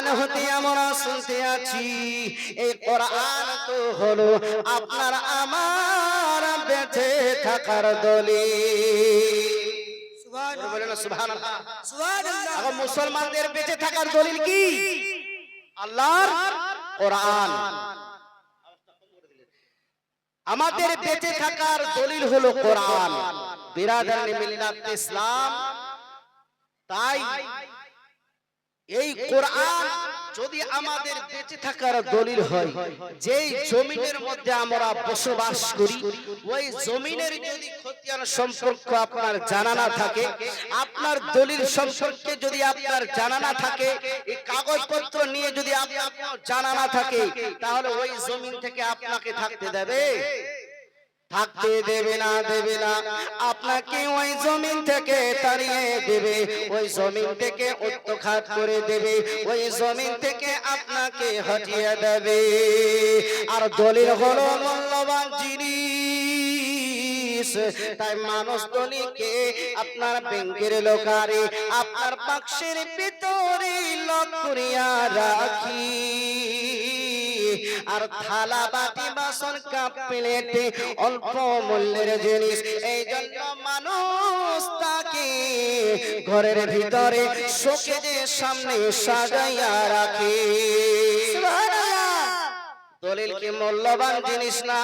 কোরআন হতে আমরা শুনতে আছি। এই কোরআন তো হলো আপনার আমার বেঁচে থাকার এখন মুসলমানদের বেঁচে থাকার দলিল কি? আল্লাহর কোরআন। আমাদের বেঁচে থাকার দলিল হলো কোরআন। বিরাদার ইসলাম। তাই এই কোরআন যদি আমাদের বেঁচে থাকার দলিল হয় যেই জমিনের মধ্যে আমরা বসবাস করি ওই জমিনের যদি খতিয়ান সম্পর্ক আপনার জানা না থাকে আপনার দলিল সম্পর্কে যদি আপনার জানা না থাকে এই কাগজপত্র নিয়ে যদি আপনার জানা না থাকে তাহলে ওই জমিন থেকে আপনাকে থাকতে দেবে। থাকতে দেবে না দেবে না আপনাকে ওই জমিন থেকে তাড়িয়ে দেবে। ওই জমিন থেকে উত্তখাত করে দেবে। ওই জমিন থেকে আপনাকে হটিয়ে দেবে। আর দলিল হলো মূল্যবান জিনিস। তাই মানুষ দলিকে আপনার ব্যাংকের লোকারে আপনার বাক্সের ভিতরে লক করিয়া রাখি। আর থালা বাটি বাসন কাপ প্লেটে অল্প মূল্যের জিনিস। এই জন্য মানুষ তাকে ঘরের ভিতরে শোকেজের সামনে সাজাইয়া রাখে। দলিল কি মূল্যবান জিনিস না?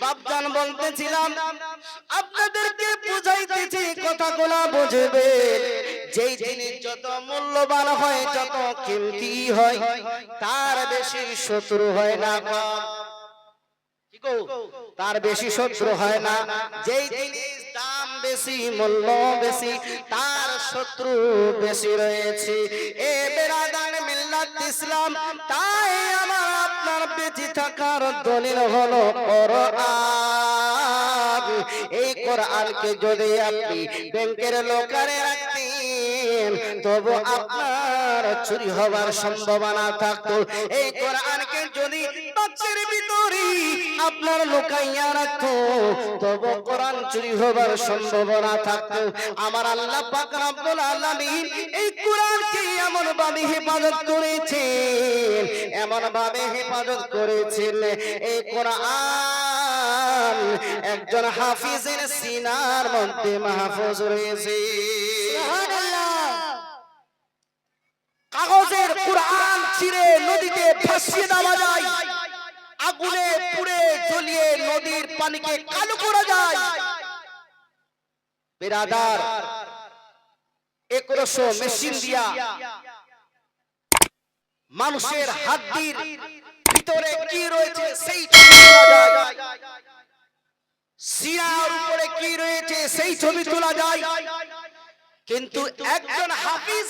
বাপজান বলতেছিলাম, আপনাদেরকে বুঝাইতেছি কথাগুলা বুঝবে। যেই জিনিস যত মূল্যবান হয়, যত কিমতি হয়, তার বেশি শত্রু হয় না তার বেশি শত্রু হয় না। যেই জিনিস দাম বেশি, মূল্য বেশি, তার শত্রু বেশি রয়েছে। এ বেরাদান মিল্লাত ইসলাম, তাই আমার আপনার বেঁচে থাকার দলিল হলো কোরআন। এই কোরআনকে যদি আপনি ব্যাংকের লোকারে রাখতেন তবু আপনার চুরি হবার সম্ভাবনা থাকতো। এই কোরআনকে যদি ভিতরে আপনার লুকাইয়া রাখতো, তবু কোরআন চুরি হবার সম্ভাবনা থাকতো। আমার আল্লাহ পাক রব্বুল আলামিন এই কোরআনকে এমন ভাবে হেফাজত করেছেন এমন ভাবে হেফাজত করেছেন। এই কোরআন একজন হাফিজের সিনার মধ্যে মাহফুজ রয়েছে। কাগজের কোরআন ছিঁড়ে নদীতে ভাসিয়ে দেওয়া যায়। আগুনে পুড়ে জ্বলিয়ে নদীর পানিকে কালো করা যায়। মেশিন দিয়া মানুষের হাড্ডির ভিতরে কি রয়েছে সেই ছবি সিরার উপরে কি রয়েছে সেই ছবি তোলা যায়। কিন্তু একজন উপরে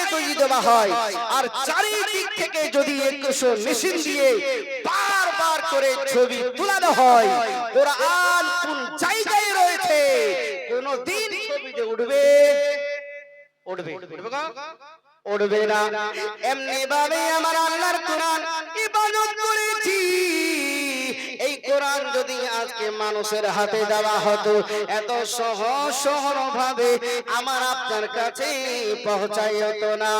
শুয়াইয়ে দই দেওয়া হয়। আর চারিদিক থেকে যদি একশো মেশিন দিয়ে বারবার করে ছবি তোলানো হয়, কোরআন কোন জায়গায় রয়েছে? কোন দিন ছবিতে উঠবে উঠবে। উঠবে না। এমনি ভাবে আমার আল্লাহর কোরআন ইবাদত করেছি। কোরআন যদি আজকে মানুষের হাতে দেওয়া হতো, এত সহজ সহজ ভাবে আমার আপনার কাছে পৌঁছাই হতো না।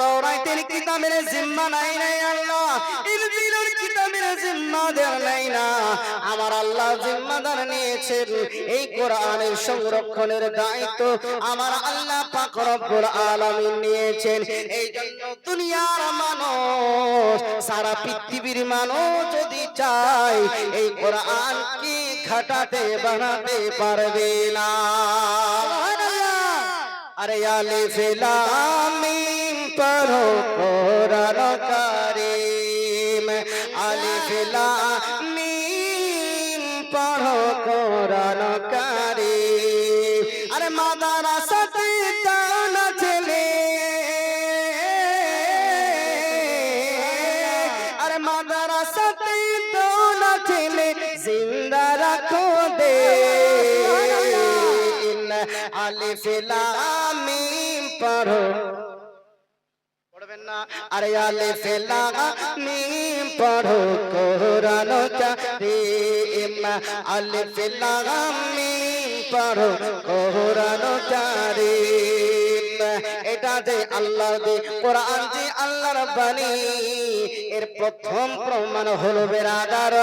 তওরাতের কিতাবের জিম্মা নাই নাই, আল্লাহ। জিম্মাদার নাই না। আমার আল্লাহ জিম্মাদার নিয়েছেন। এই কোরআনের সংরক্ষণের দায়িত্ব আমার আল্লাহ পাক রব্বুল আলামিন নিয়েছেন। এই জন্য দুনিয়ার মানুষ সারা পৃথিবীর মানুষ যদি চায় এই কোরআন কি ঘটাতে বানাতে পারবে না। আরে আলিফ লাম মিম পড়ো কোরআন কারীম মাদ্রাসাতে যাও না ছেলে। আরে মাদ্রাসাতে যাও না ছেলে, জিন্দা রাখো দে। আলিফ লাম মিম পড়ো। পড়বেন না। আরে আলিফ লাম মিম পড়ো। কোরআন কারীম আলিফ লাম পড়ো, কোরআন কারীম। এটা যে আল্লাহ দে কোরআন, যে আল্লাহর বাণী, এর প্রথম প্রমাণ হলো বেরাদার।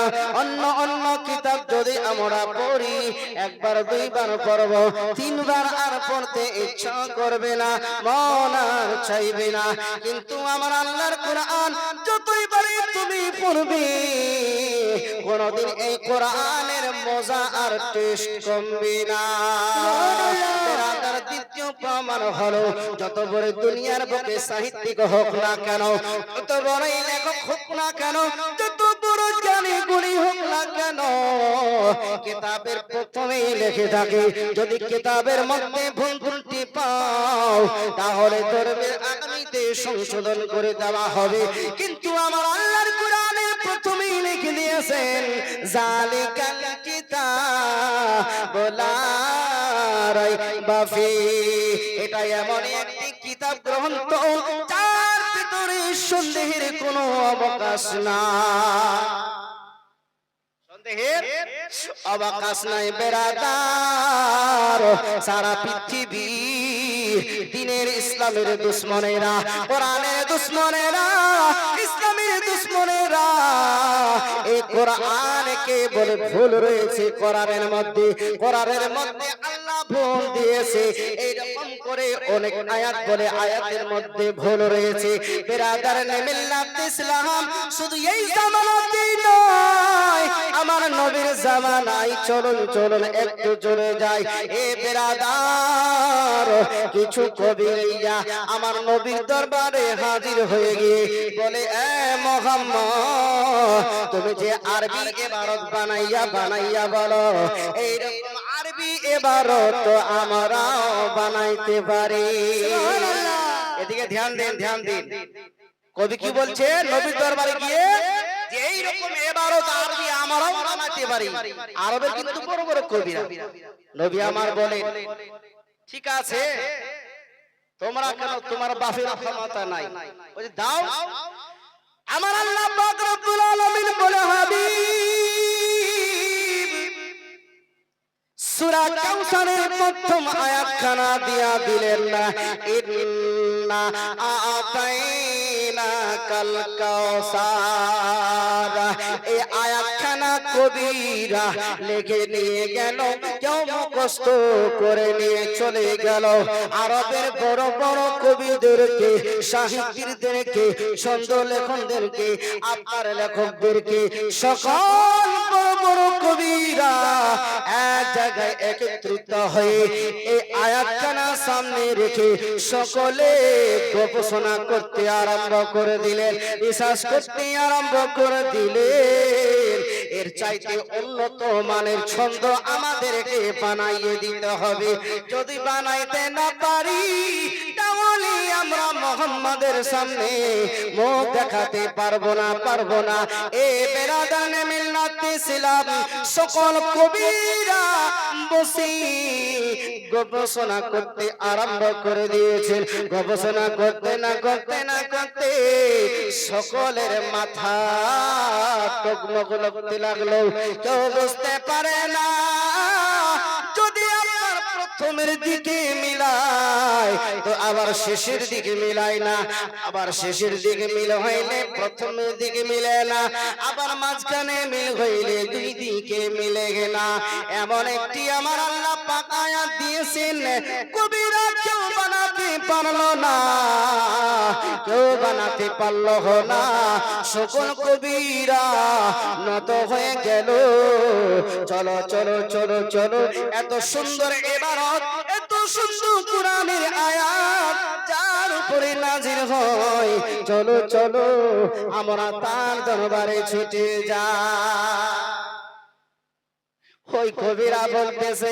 অন্য অন্য কিতাব যদি আমরা পড়ি, একবার, দুইবার পড়ব, তিনবার আর পড়তে ইচ্ছা করবে না, মন আর চাইবে না। কিন্তু আমার আল্লাহর কোরআন যতই বারে তুমি পড়বে। কোনদিন এই কোরআনের মজা আর টেস্ট কমবে না। প্রমাণ হলো, যত বড় দুনিয়ার বুকে সাহিত্যিক হোক না কেন লেখক হোক না কেন, যত বড় গুণী হোক না কেন, কিতাবের প্রথমেই লিখে থাকে, যদি কিতাবের মধ্যে ভুল ভুলটি পাও, তাহলে ধরবে আগামীতে সংশোধন করে দেওয়া হবে। কিন্তু আমার লিখে দিয়েছেন জালিকাল কিতাব লা রাইবা ফি এটা এমন একটি কিতাব গ্রন্থ যার ভিতরে সন্দেহের কোনো অবকাশ না। অবকাশ নাই বেড়াদার সারা পৃথিবী ইসলামের দুশ্মনেরা, কোরআনের দুশ্মনেরা, ইসলামের দুশ্মনেরা, এই কোরআনকে বলে ভুল রয়েছে কোরআনের মধ্যে কোরআনের মধ্যে ভুল দিয়েছে। এইরকম করে অনেক আয়াত বলে আয়াতের মধ্যে ভুল রয়েছে। বেরাদার ইসলাম, শুধু এই আমার নবীর জামানায় চলুন চলুন, একটু চলে যায় এ বেরাদার, কিছু কবি আমার নবীর দরবারে হাজির হয়ে গিয়ে বলে, এ মোহাম্মদ, তুমি যে আরবি এবারত বানাইয়া বানাইয়া বলো, এইরকম আরবি এবারত আমরাও বানাইতে পারি। এদিকে ধ্যান দিন ধ্যান দিন। কবি কি বলছে? নবীর দরবারে গিয়ে আমার বলে ঠিক আছে, তোমরা তোমার নাই? দাও। আমার আল্লাহ বলে, হাবিব। সূরা কাউসারের প্রথম আয়াতখানা দিয়া দিলেন না, ইন্না আতাইনা কাল কাউসার এই আয়াতখানা কবিরা লেগে নিয়ে গেল কেউ মুখস্থ করে নিয়ে চলে গেল। আরবের বড় বড় কবিদেরকে, সাহিত্যিকদেরকে, ছন্দ লেখনদেরকে আপনার লেখকদেরকে সকল কবিরা, এক জায়গায় একত্রিত হয়ে এই আয়াতখানা সামনে রেখে সকলে গবেষণা করতে আরম্ভ করে দিলেন বিশ্বাস করতে আরম্ভ করে দিলেন। এর চাইতে উন্নত মানের ছন্দ আমাদেরকে বানাইয়ে দিতে হবে। যদি বানাইতে না পারি মোহাম্মদের সামনে মুখ দেখাতে পারব না পারব না। এ বেরাদানে মিল্লাতে ছিলাম, সকল কবিরা বসে গবেষণা করতে আরম্ভ করে দিয়েছেন। গবেষণা করতে না করতে না করতে সকলের মাথা টকমক লাগল। কেউ বুঝতে পারে না। প্রথমের দিকে মিলায়, তো আবার শেষের দিকে মিলায় না, আবার শেষের দিকে মিল হইলে প্রথমের দিকে মিলে না, আবার মাঝখানে মিল হইলে দুই দিকে মিলে না। এমন একটি আমার আল্লাহ পাকায়া দিয়েছেন কবিরা কেউ বানাতে পারল না। কেউ বানাতে পারল না। সকল কবিরা নত হয়ে গেল। চলো চলো চলো চলো। এত সুন্দর এবারত এত সুন্দর কোরআনের আয়াত যার উপরে নাজির হয়। চলো চলো আমরা তার দরবারে ছুটে যা ওই কবিরা বলতেছে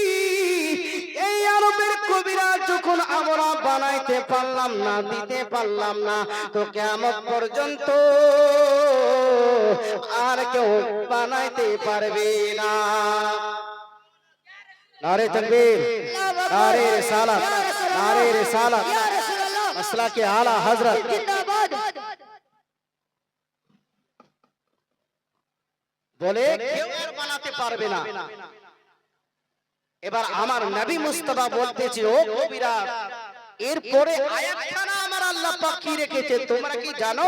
এই আরবের কবিরা যখন আমরা বানাইতে পারলাম না, দিতে পারলাম না, তো কেমন পর্যন্ত আর কেউ বানাইতে পারবে না। নারে তকবীর, নারে রিসালাত নারে রিসালাত মসলা কে আলা হযরত। জিন্দাবাদ বলে কেউ আর বানাতে পারবে না। এবার আমার নবী মুস্তাফা বলতেছে ও কবিরা এরপরে আয়াতখানা আমার আল্লাহ পাক কি রেখেছে তোমরা কি জানো?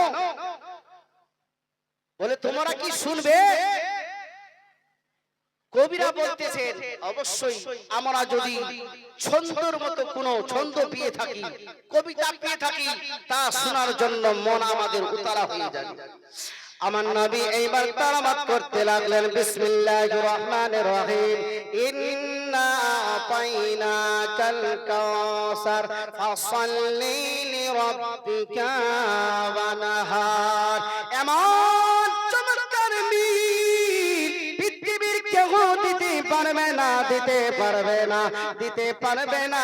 বলে তোমরা কি শুনবে? কবিরা বলতেছেন অবশ্যই আমরা যদি ছন্দর মতো কোন ছন্দ পেয়ে থাকি কবিতা পেয়ে থাকি তা শোনার জন্য মন আমাদের উতারা হয়ে যাবে আমার নবী এইবার তালাবাত করতে লাগলেন, বিসমিল্লাহির রহমানির রহিম। ইন্না আতাইনাকাল কাউসার ফাসাল্লি ওয়ানহার। এমন চমৎকার মিল পৃথিবীর কেউ দিতে পারবে না, দিতে পারবে না, দিতে পারবে না।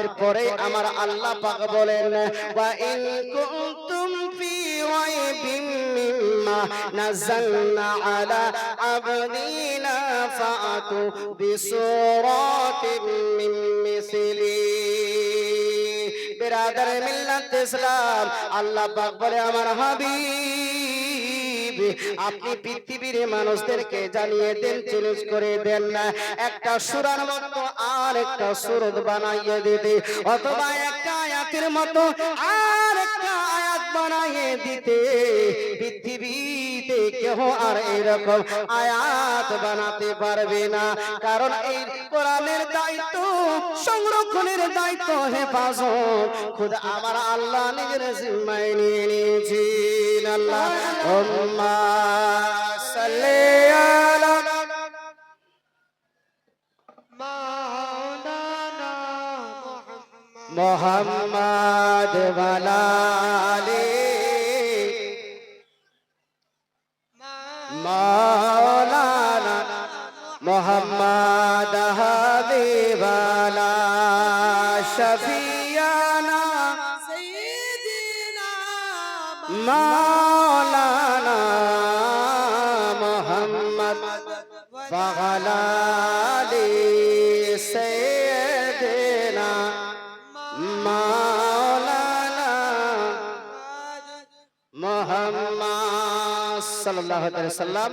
এরপরে আমার আল্লাহ পাক বলেন, ওয়া ইন কুনতুম ফি রাইবিন মিম্মা নাযালনা আলা আবদিনা ফাতু বিসূরাতিন মিন মিসলি বিরাদার মিল্লাত ইসলাম আল্লাহ আমার হাবিব, আপনি পৃথিবীর মানুষদেরকে জানিয়ে দেন চেঞ্জ করে দেন না। একটা সুরার মতো আর একটা সুরত বানাইয়ে দিতে অথবা একটা আয়াতের মতো আর বানাইয়ে দিতে পৃথিবীতে কেউ আর এরকম আয়াত বানাতে পারবে না। কারণ এই কোরআনের দায়িত্ব সংরক্ষণের দায়িত্ব হেফাজত। খুদ আমার আল্লাহ নিজের জিম্মায় নিয়ে নিয়েছেন আল্লাহ। সাল্লি আলা শফিয়ানা মাওলানা মোহাম্মদ ওয়ালালে সাইয়্যিদিনা মাওলানা মোহাম্মদ সাল্লাল্লাহু আলাইহি সাল্লাম